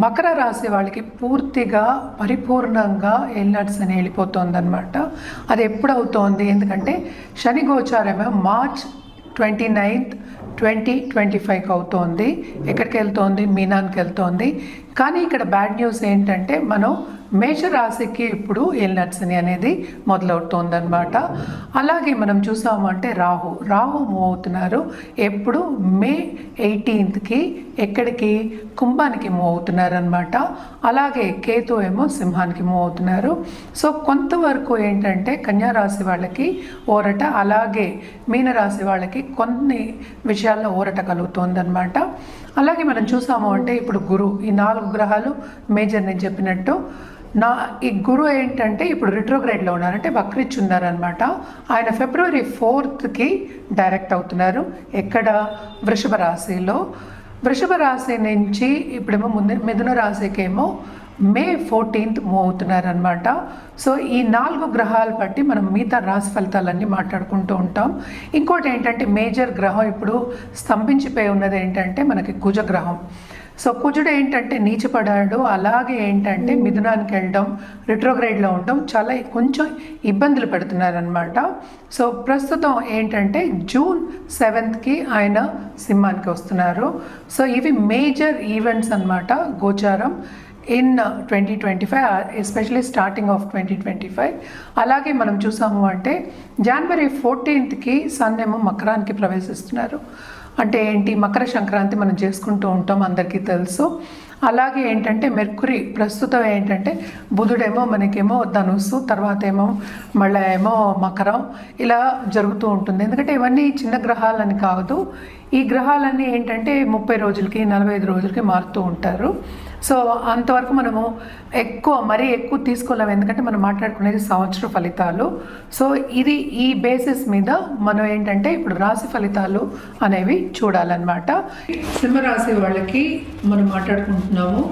మకర రాశి వాళ్ళకి పూర్తిగా పరిపూర్ణంగా ఎల్నట్స్ అని వెళ్ళిపోతుంది అనమాట అది ఎప్పుడు అవుతోంది ఎందుకంటే శని గోచారమే March twenty ninth twenty twenty ఫైవ్కి అవుతోంది. ఎక్కడికి వెళ్తోంది మీనాన్కి వెళ్తోంది. కానీ ఇక్కడ బ్యాడ్ న్యూస్ ఏంటంటే మనం మేషరాశికి ఇప్పుడు ఎల్నట్స్ని అనేది మొదలవుతోంది అనమాట అలాగే మనం చూసామంటే రాహు. రాహు మూవ్ అవుతున్నారు. ఎప్పుడు మే ఎయిటీన్త్కి ఎక్కడికి? కుంభానికి మూవ్ అవుతున్నారనమాట అలాగే కేతు ఏమో సింహానికి మూవ్ అవుతున్నారు. సో కొంతవరకు ఏంటంటే కన్యారాశి వాళ్ళకి ఊరట అలాగే మీనరాశి వాళ్ళకి కొన్ని విషయాల్లో ఊరట కలుగుతుందనమాట అలాగే మనం చూసాము అంటే ఇప్పుడు గురు ఈ నాలుగు గ్రహాలు మేజర్ నేను చెప్పినట్టు. నా ఈ గురు ఏంటంటే ఇప్పుడు రిట్రోగ్రేడ్లో ఉన్నారంటే అంటే ఉన్నారనమాట ఆయన ఫిబ్రవరి ఫోర్త్కి డైరెక్ట్ అవుతున్నారు. ఎక్కడ? వృషభ రాశిలో. వృషభ రాశి నుంచి ఇప్పుడేమో ముందు మిథున రాశికేమో మే ఫోర్టీన్త్ మూవ్ అవుతున్నారనమాట సో ఈ నాలుగు గ్రహాలు బట్టి మనం మిగతా రాశి ఫలితాలన్నీ మాట్లాడుకుంటూ ఉంటాం. ఇంకోటి ఏంటంటే మేజర్ గ్రహం ఇప్పుడు స్తంభించిపోయి ఉన్నది ఏంటంటే మనకి కుజగ్రహం సో కుజుడు ఏంటంటే నీచపడాడు. అలాగే ఏంటంటే మిథునానికి వెళ్ళడం రిట్రోగ్రేడ్లో ఉండడం చాలా కొంచెం ఇబ్బందులు పెడుతున్నారనమాట సో ప్రస్తుతం ఏంటంటే జూన్ సెవెంత్కి ఆయన సింహానికి వస్తున్నారు. సో ఇవి మేజర్ ఈవెంట్స్ అన్నమాట గోచారం in twenty twenty five especially starting of twenty twenty five. అలాగే మనం చూసాము అంటే జనవరి ఫోర్టీన్త్కి సన్ ఏమో మకరానికి ప్రవేశిస్తున్నారు. అంటే ఏంటి? మకర సంక్రాంతి మనం చేసుకుంటూ ఉంటాం అందరికీ తెలుసు. అలాగే ఏంటంటే మెర్కురీ ప్రస్తుతం ఏంటంటే బుధుడేమో మనకేమో ధనుస్సు తర్వాత ఏమో మళ్ళీ ఏమో మకరం ఇలా జరుగుతూ ఉంటుంది. ఎందుకంటే ఇవన్నీ చిన్న గ్రహాలని కాదు. ఈ గ్రహాలన్నీ ఏంటంటే ముప్పై రోజులకి నలభై ఐదు రోజులకి మారుతూ ఉంటారు. సో అంతవరకు మనము ఎక్కువ మరీ ఎక్కువ తీసుకోలేము. ఎందుకంటే మనం మాట్లాడుకునేది సంవత్సర ఫలితాలు. సో ఇది ఈ బేసిస్ మీద మనం ఏంటంటే ఇప్పుడు రాశి ఫలితాలు అనేవి చూడాలన్నమాట. సింహరాశి వాళ్ళకి మనం మాట్లాడుకుంటున్నాము.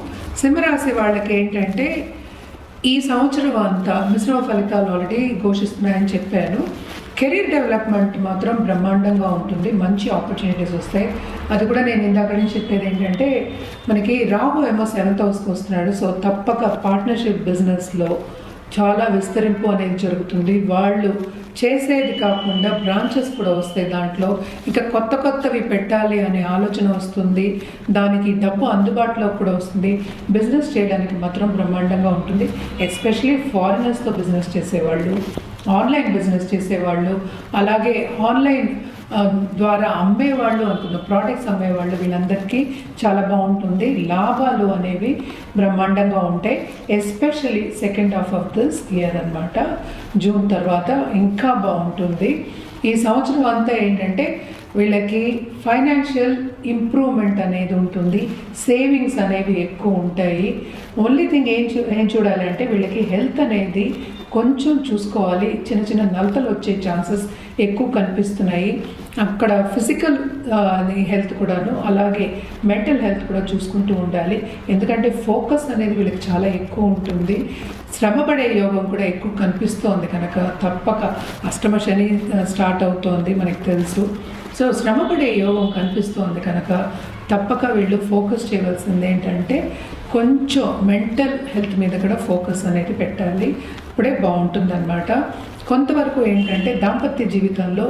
సింహరాశి వాళ్ళకి ఏంటంటే ఈ సంవత్సరం అంతా మిశ్రమ ఫలితాలు ఆల్రెడీ ఘోషిస్తున్నాయని చెప్పాను. కెరీర్ డెవలప్మెంట్ మాత్రం బ్రహ్మాండంగా ఉంటుంది. మంచి ఆపర్చునిటీస్ వస్తాయి. అది కూడా నేను ఇందాక నుంచి చెప్పేది ఏంటంటే మనకి రాహు ఏమో సెవెంత్ హౌస్కి వస్తున్నాడు. సో తప్పక పార్ట్నర్షిప్ బిజినెస్లో చాలా విస్తరింపు అనేది జరుగుతుంది. వాళ్ళు చేసేది కాకుండా బ్రాంచెస్ కూడా వస్తాయి దాంట్లో. ఇంకా కొత్త కొత్తవి పెట్టాలి అనే ఆలోచన వస్తుంది. దానికి డబ్బు అందుబాటులో కూడా వస్తుంది. బిజినెస్ చేయడానికి మాత్రం బ్రహ్మాండంగా ఉంటుంది. ఎస్పెషలీ ఫారినర్స్తో బిజినెస్ చేసేవాళ్ళు ఆన్లైన్ బిజినెస్ చేసేవాళ్ళు అలాగే ఆన్లైన్ ద్వారా అమ్మేవాళ్ళు అనుకున్న ప్రోడక్ట్స్ అమ్మేవాళ్ళు వీళ్ళందరికీ చాలా బాగుంటుంది. లాభాలు అనేవి బ్రహ్మాండంగా ఉంటాయి. Especially second half of this year అనమాట జూన్ తర్వాత ఇంకా బాగుంటుంది. ఈ సంవత్సరం అంతా ఏంటంటే వీళ్ళకి ఫైనాన్షియల్ ఇంప్రూవ్మెంట్ అనేది ఉంటుంది. సేవింగ్స్ అనేవి ఎక్కువ ఉంటాయి. ఓన్లీ థింగ్ ఏం చూ ఏం చూడాలి అంటే వీళ్ళకి హెల్త్ అనేది కొంచెం చూసుకోవాలి. చిన్న చిన్న నలతలు వచ్చే ఛాన్సెస్ ఎక్కువ కనిపిస్తున్నాయి. అక్కడ ఫిజికల్ హెల్త్ కూడాను అలాగే మెంటల్ హెల్త్ కూడా చూసుకుంటూ ఉండాలి. ఎందుకంటే ఫోకస్ అనేది వీళ్ళకి చాలా ఎక్కువ ఉంటుంది. శ్రమపడే యోగం కూడా ఎక్కువ కనిపిస్తోంది కనుక తప్పక. అష్టమ శని స్టార్ట్ అవుతోంది మనకి తెలుసు. సో శ్రమపడే యోగం కనిపిస్తోంది కనుక తప్పక వీళ్ళు ఫోకస్ చేయవలసింది ఏంటంటే కొంచెం మెంటల్ హెల్త్ మీద కూడా ఫోకస్ అనేది పెట్టాలి ఇప్పుడే బాగుంటుందన్నమాట. కొంతవరకు ఏంటంటే దాంపత్య జీవితంలో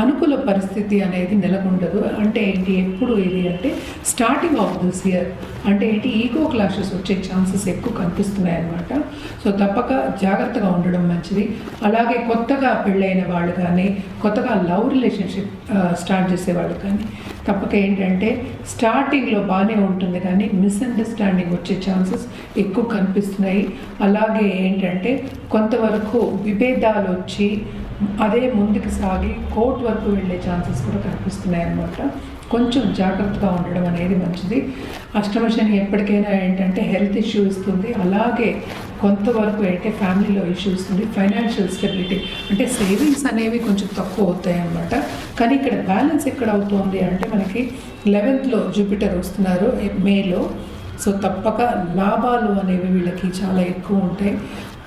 అనుకూల పరిస్థితి అనేది నెలకొండదు. అంటే ఏంటి? ఎప్పుడు ఇది అంటే స్టార్టింగ్ ఆఫ్ దిస్ ఇయర్ అంటే ఏంటి? ఈగో క్లాషెస్ వచ్చే ఛాన్సెస్ ఎక్కువ కనిపిస్తున్నాయి అన్నమాట సో తప్పక జాగ్రత్తగా ఉండడం మంచిది. అలాగే కొత్తగా పెళ్ళైన వాళ్ళు కానీ కొత్తగా లవ్ రిలేషన్షిప్ స్టార్ట్ చేసే వాళ్ళు కానీ తప్పక ఏంటంటే స్టార్టింగ్లో బాగానే ఉంటుంది కానీ మిస్అండర్స్టాండింగ్ వచ్చే ఛాన్సెస్ ఎక్కువ కనిపిస్తున్నాయి. అలాగే ఏంటంటే కొంతవరకు విభేదాలు వచ్చి అదే ముందుకు సాగి కోర్టు వరకు వెళ్ళే ఛాన్సెస్ కూడా కనిపిస్తున్నాయి అన్నమాట కొంచెం జాగ్రత్తగా ఉండడం అనేది మంచిది. అష్టమ శని ఎప్పటికైనా ఏంటంటే హెల్త్ ఇష్యూ ఇస్తుంది. అలాగే కొంతవరకు అయితే ఫ్యామిలీలో ఇష్యూ ఇస్తుంది. ఫైనాన్షియల్ స్టెబిలిటీ అంటే సేవింగ్స్ అనేవి కొంచెం తక్కువ అవుతాయి అన్నమాట కానీ ఇక్కడ బ్యాలెన్స్ ఎక్కడ అవుతుంది అంటే మనకి లెవెన్త్లో జూపిటర్ వస్తున్నారు మేలో సో తప్పక లాభాలు అనేవి వీళ్ళకి చాలా ఎక్కువ ఉంటాయి.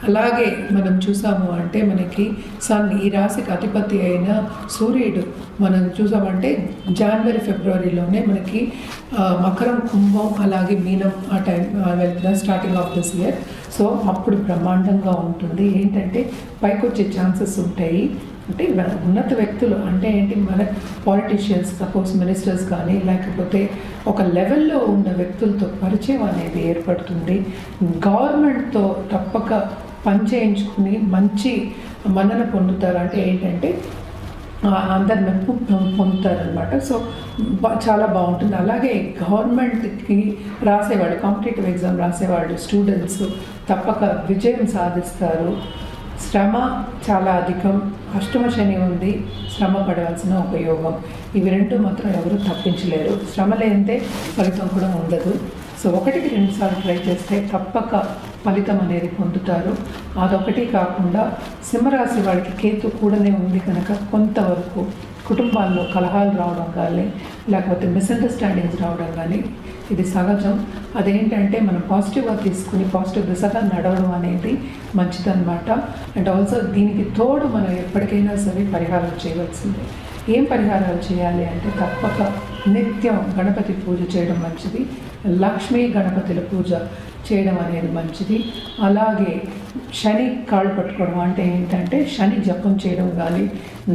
అలాగే మనం చూసాము అంటే మనకి సన్ ఈ రాశికి అధిపతి అయిన సూర్యుడు. మనం చూసామంటే జనవరి ఫిబ్రవరిలోనే మనకి మకరం కుంభం అలాగే మీనం ఆ టైం వెళ్తున్న starting of this year so అప్పుడు బ్రహ్మాండంగా ఉంటుంది. ఏంటంటే పైకొచ్చే ఛాన్సెస్ ఉంటాయి. అంటే ఉన్నత వ్యక్తులు అంటే ఏంటి మన పాలిటీషియన్స్ సపోజ్ మినిస్టర్స్ కానీ లేకపోతే ఒక లెవెల్లో ఉన్న వ్యక్తులతో పరిచయం అనేది ఏర్పడుతుంది. గవర్నమెంట్తో తప్పక పని చేయించుకుని మంచి మన్నన పొందుతారు. అంటే ఏంటంటే అందరి అందరు మెప్పు పొందుతారనమాట సో బా- చాలా బాగుంటుంది. అలాగే గవర్నమెంట్కి రాసేవాళ్ళు కాంపిటేటివ్ ఎగ్జామ్ రాసేవాళ్ళు స్టూడెంట్స్ తప్పక విజయం సాధిస్తారు. శ్రమ చాలా అధికం. అష్టమ శని ఉంది. శ్రమ పడవలసిన ఉపయోగం. ఇవి రెండు మాత్రం ఎవరు తప్పించలేరు. శ్రమ లేనిదే ఫలితం కూడా ఉండదు. సో ఒకటికి రెండుసార్లు ట్రై చేస్తే తప్పక ఫలితం అనేది పొందుతారు. అదొకటి కాకుండా సింహరాశి వాళ్ళకి కేతు కూడానే ఉంది కనుక కొంతవరకు కుటుంబాల్లో కలహాలు రావడం కానీ లేకపోతే మిస్అండర్స్టాండింగ్స్ రావడం కానీ ఇది సహజం. అదేంటంటే మనం పాజిటివ్గా తీసుకుని పాజిటివ్ దిశగా నడవడం అనేది మంచిదన్నమాట. అండ్ ఆల్సో దీనికి తోడు మనం ఎప్పటికైనా సరే పరిహారం చేయవలసిందే. ఏం పరిహారాలు చేయాలి అంటే తప్పక నిత్యం గణపతి పూజ చేయడం మంచిది. లక్ష్మీ గణపతుల పూజ చేయడం అనేది మంచిది. అలాగే శని కాళ్ళు పట్టుకోవడం అంటే ఏంటంటే శని జపం చేయడం కానీ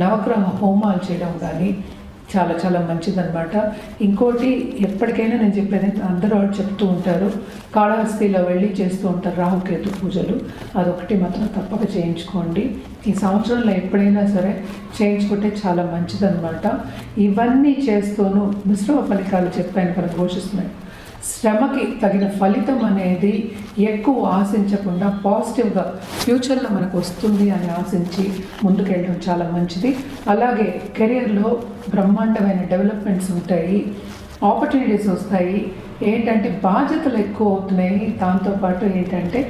నవగ్రహ హోమాలు చేయడం కానీ చాలా చాలా మంచిదనమాట ఇంకోటి ఎప్పటికైనా నేను చెప్పేది అందరూ చెప్తూ ఉంటారు. కాళహస్తిలో వెళ్ళి చేస్తూ ఉంటారు రాహుకేతు పూజలు. అదొకటి మాత్రం తప్పక చేయించుకోండి. ఈ సంవత్సరంలో ఎప్పుడైనా సరే చేయించుకుంటే చాలా మంచిదనమాట ఇవన్నీ చేస్తూను మిశ్రమ ఫలితాలు చెప్పాను కదా ఘోషిస్తున్నాయి. శ్రమకి తగిన ఫలితం అనేది ఎక్కువ ఆశించకుండా పాజిటివ్గా ఫ్యూచర్లో మనకు వస్తుంది అని ఆశించి ముందుకెళ్ళడం చాలా మంచిది. అలాగే కెరీర్లో బ్రహ్మాండమైన డెవలప్మెంట్స్ ఉంటాయి ఆపర్చునిటీస్ వస్తాయి. ఏంటంటే బాధ్యతలు ఎక్కువ అవుతున్నాయి. దాంతోపాటు ఏంటంటే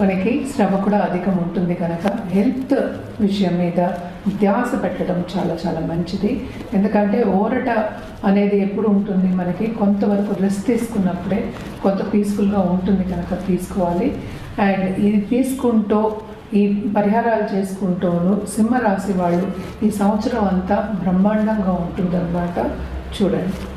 మనకి శ్రమ కూడా అధికం ఉంటుంది కనుక హెల్త్ విషయం మీద ధ్యాస పెట్టడం చాలా చాలా మంచిది. ఎందుకంటే ఓరట అనేది ఎప్పుడు ఉంటుంది మనకి? కొంతవరకు రెస్ట్ తీసుకున్నప్పుడే కొంత పీస్ఫుల్గా ఉంటుంది కనుక తీసుకోవాలి. అండ్ ఇది తీసుకుంటూ ఈ పరిహారాలు చేసుకుంటూను సింహరాశి వాళ్ళు ఈ సంవత్సరం అంతా బ్రహ్మాండంగా ఉంటుందన్నమాట. చూడండి.